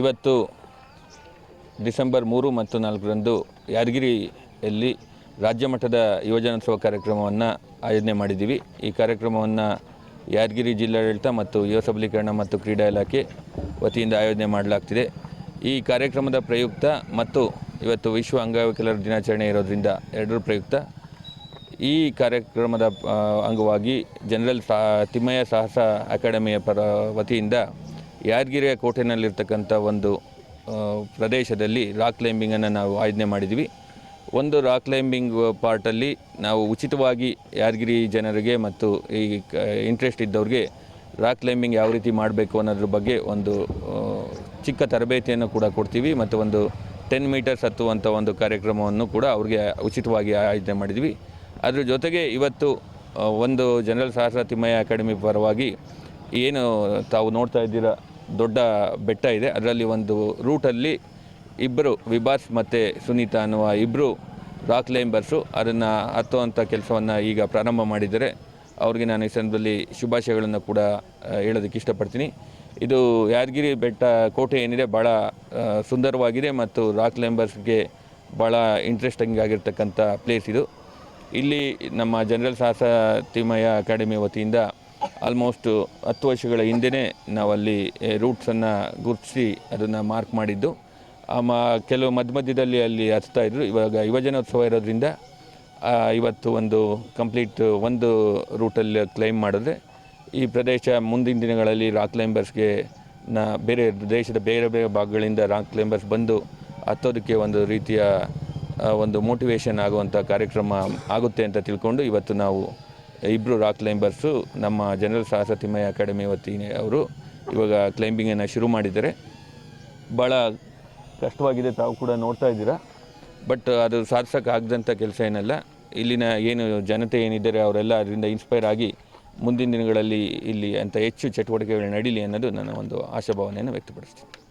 ಇವತ್ತು ಡಿಸೆಂಬರ್ ಮೂರು ಮತ್ತು ನಾಲ್ಕರಂದು ಯಾದಗಿರಿಯಲ್ಲಿ ರಾಜ್ಯ ಮಟ್ಟದ ಯುವಜನೋತ್ಸವ ಕಾರ್ಯಕ್ರಮವನ್ನು ಆಯೋಜನೆ ಮಾಡಿದ್ದೀವಿ. ಈ ಕಾರ್ಯಕ್ರಮವನ್ನು ಯಾದಗಿರಿ ಜಿಲ್ಲಾಡಳಿತ ಮತ್ತು ಯುವ ಸಬಲೀಕರಣ ಮತ್ತು ಕ್ರೀಡಾ ಇಲಾಖೆ ವತಿಯಿಂದ ಆಯೋಜನೆ ಮಾಡಲಾಗ್ತಿದೆ. ಈ ಕಾರ್ಯಕ್ರಮದ ಪ್ರಯುಕ್ತ ಮತ್ತು ಇವತ್ತು ವಿಶ್ವ ಅಂಗವಿಕಲರ ದಿನಾಚರಣೆ ಇರೋದ್ರಿಂದ ಎರಡರ ಪ್ರಯುಕ್ತ ಈ ಕಾರ್ಯಕ್ರಮದ ಅಂಗವಾಗಿ ಜನರಲ್ ಸಾ, ತಿಮ್ಮಯ್ಯ ಸಾಹಸ ಅಕಾಡೆಮಿಯ ಪರ, ವತಿಯಿಂದ ಯಾದಗಿರಿಯ ಕೋಟೆನಲ್ಲಿರ್ತಕ್ಕಂಥ ಒಂದು ಪ್ರದೇಶದಲ್ಲಿ ರಾಕ್ ಕ್ಲೈಂಬಿಂಗನ್ನು ನಾವು ಆಯೋಜನೆ ಮಾಡಿದ್ವಿ. ಒಂದು ರಾಕ್ ಕ್ಲೈಂಬಿಂಗ್ ಪಾರ್ಟಲ್ಲಿ ನಾವು ಉಚಿತವಾಗಿ ಯಾದಗಿರಿ ಜನರಿಗೆ ಮತ್ತು ಈ ಇಂಟ್ರೆಸ್ಟ್ ಇದ್ದವ್ರಿಗೆ ರಾಕ್ ಕ್ಲೈಂಬಿಂಗ್ ಯಾವ ರೀತಿ ಮಾಡಬೇಕು ಅನ್ನೋದ್ರ ಬಗ್ಗೆ ಒಂದು ಚಿಕ್ಕ ತರಬೇತಿಯನ್ನು ಕೂಡ ಕೊಡ್ತೀವಿ ಮತ್ತು ಒಂದು ಟೆನ್ ಮೀಟರ್ಸ್ ಹತ್ತುವಂಥ ಒಂದು ಕಾರ್ಯಕ್ರಮವನ್ನು ಕೂಡ ಅವ್ರಿಗೆ ಉಚಿತವಾಗಿ ಆಯೋಜನೆ ಮಾಡಿದ್ವಿ. ಅದ್ರ ಜೊತೆಗೆ ಇವತ್ತು ಒಂದು ಜನರಲ್ ಸಹಸ್ರ ತಿಮ್ಮಯ್ಯ ಅಕಾಡೆಮಿ ಪರವಾಗಿ ಏನು ತಾವು ನೋಡ್ತಾ ಇದ್ದೀರ ದೊಡ್ಡ ಬೆಟ್ಟ ಇದೆ. ಅದರಲ್ಲಿ ಒಂದು ರೂಟಲ್ಲಿ ಇಬ್ಬರು ವಿಭಾಸ್ ಮತ್ತು ಸುನೀತಾ ಅನ್ನುವ ಇಬ್ಬರು ರಾಕ್ ಕ್ಲೈಂಬರ್ಸು ಅದನ್ನು ಹತ್ತುವಂಥ ಕೆಲಸವನ್ನು ಈಗ ಪ್ರಾರಂಭ ಮಾಡಿದ್ದಾರೆ. ಅವ್ರಿಗೆ ನಾನು ಈ ಸಂದರ್ಭದಲ್ಲಿ ಶುಭಾಶಯಗಳನ್ನು ಕೂಡ ಹೇಳೋದಕ್ಕೆ ಇಷ್ಟಪಡ್ತೀನಿ. ಇದು ಯಾದಗಿರಿ ಬೆಟ್ಟ ಕೋಟೆ ಏನಿದೆ ಭಾಳ ಸುಂದರವಾಗಿದೆ ಮತ್ತು ರಾಕ್ ಕ್ಲೈಂಬರ್ಸ್ಗೆ ಭಾಳ ಇಂಟ್ರೆಸ್ಟಿಂಗ್ ಆಗಿರ್ತಕ್ಕಂಥ ಪ್ಲೇಸ್ ಇದು. ಇಲ್ಲಿ ನಮ್ಮ ಜನರಲ್ ಸಾಹಸ ತಿಮ್ಮಯ್ಯ ಅಕಾಡೆಮಿ ವತಿಯಿಂದ ಆಲ್ಮೋಸ್ಟ್ ಹತ್ತು ವರ್ಷಗಳ ಹಿಂದೆಯೇ ನಾವಲ್ಲಿ ರೂಟ್ಸನ್ನು ಗುರುತಿಸಿ ಅದನ್ನು ಮಾರ್ಕ್ ಮಾಡಿದ್ದು. ಆ ಮ ಕೆಲವು ಮಧ್ಯ ಮಧ್ಯದಲ್ಲಿ ಅಲ್ಲಿ ಹತ್ತಾ ಇದ್ರು. ಇವಾಗ ಯುವಜನೋತ್ಸವ ಇರೋದ್ರಿಂದ ಇವತ್ತು ಒಂದು ಕಂಪ್ಲೀಟ್ ಒಂದು ರೂಟಲ್ಲಿ ಕ್ಲೈಮ್ ಮಾಡಿದ್ರೆ, ಈ ಪ್ರದೇಶ ಮುಂದಿನ ದಿನಗಳಲ್ಲಿ ರಾಕ್ ಕ್ಲೈಂಬರ್ಸ್ಗೆ ನ ಬೇರೆ ದೇಶದ ಬೇರೆ ಬೇರೆ ಭಾಗಗಳಿಂದ ರಾಕ್ ಕ್ಲೈಂಬರ್ಸ್ ಬಂದು ಹತ್ತೋದಕ್ಕೆ ಒಂದು ರೀತಿಯ ಒಂದು ಮೋಟಿವೇಶನ್ ಆಗುವಂಥ ಕಾರ್ಯಕ್ರಮ ಆಗುತ್ತೆ ಅಂತ ತಿಳ್ಕೊಂಡು ಇವತ್ತು ನಾವು ಇಬ್ಬರು ರಾಕ್ ಕ್ಲೈಂಬರ್ಸು ನಮ್ಮ ಜನರಲ್ ಸಾಹಸ ತಿಮ್ಮಯ್ಯ ಅಕಾಡೆಮಿ ವತಿಯೇ ಅವರು ಇವಾಗ ಕ್ಲೈಂಬಿಂಗನ್ನು ಶುರು ಮಾಡಿದ್ದಾರೆ. ಭಾಳ ಕಷ್ಟವಾಗಿದೆ ತಾವು ಕೂಡ ನೋಡ್ತಾ ಇದ್ದೀರಾ. ಬಟ್ ಅದು ಸಾಧಿಸೋಕ್ಕಾಗದಂಥ ಕೆಲಸ ಏನಲ್ಲ. ಇಲ್ಲಿನ ಏನು ಜನತೆ ಏನಿದ್ದಾರೆ ಅವರೆಲ್ಲ ಅದರಿಂದ ಇನ್ಸ್ಪೈರ್ ಆಗಿ ಮುಂದಿನ ದಿನಗಳಲ್ಲಿ ಇಲ್ಲಿ ಅಂತ ಹೆಚ್ಚು ಚಟುವಟಿಕೆಗಳು ನಡೀಲಿ ಅನ್ನೋದು ನನ್ನ ಒಂದು ಆಶಾಭಾವನೆಯನ್ನು ವ್ಯಕ್ತಪಡಿಸ್ತೀನಿ.